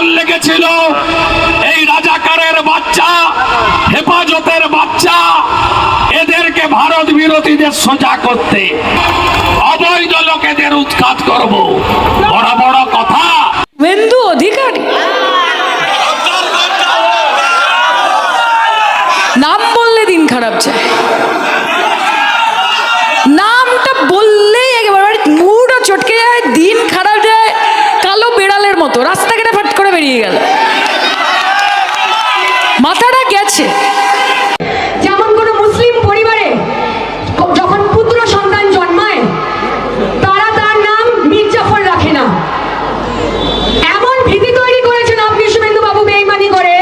আন্দোলন লেগেছিল। এই রাজাকারের বাচ্চা, হেফাজতের বাচ্চা, এদেরকে ভারত বিরোধীদের সোজা করতে অবৈধ লোকেদের উৎখাত করব। বড় বড় কথা। শুভেন্দু অধিকারী। নাম বললে দিন খারাপ যায়। মাথাটা গেছে। যেমন কোনো মুসলিম পরিবারে যখন পুত্র সন্তান জন্মায় তারা তার নাম মির্জাফর রাখে না। এমন ভীতি তৈরি করেছেন আপনি শুভেন্দু বাবু বেইমানি করে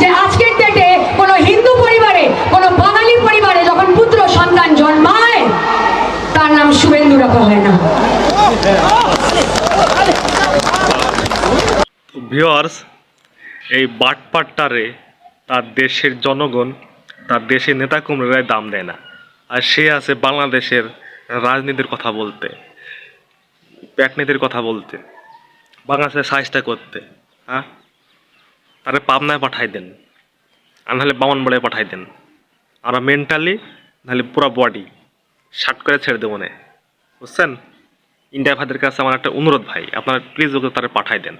যে আজকের ডেটে কোনো হিন্দু পরিবারে কোনো বাঙালি পরিবারে যখন পুত্র সন্তান জন্মায় তার নাম শুভেন্দু রাখা হয় না। ভিওয়ার্স এই বাটপাট্টারে তার দেশের জনগণ, তার দেশের নেতা কর্মীরাই দাম দেয় না। আর সে আছে বাংলাদেশের রাজনীতির কথা বলতে প্যাটনীতির কথা বলতে, বাংলাদেশের সাইজটা করতে হ্যাঁ? তারে পাবনায় পাঠাই দেন, আর নাহলে বামনবাড়ায় পাঠাই দেন। আর মেন্টালি নাহলে পুরো বডি শার্ট করে ছেড়ে দেবো না। বুঝছেন? ইন্ডিয়া ভাইদের কাছে আমার একটা অনুরোধ ভাই, আপনারা প্লিজ ওকে তারা পাঠাই দেন।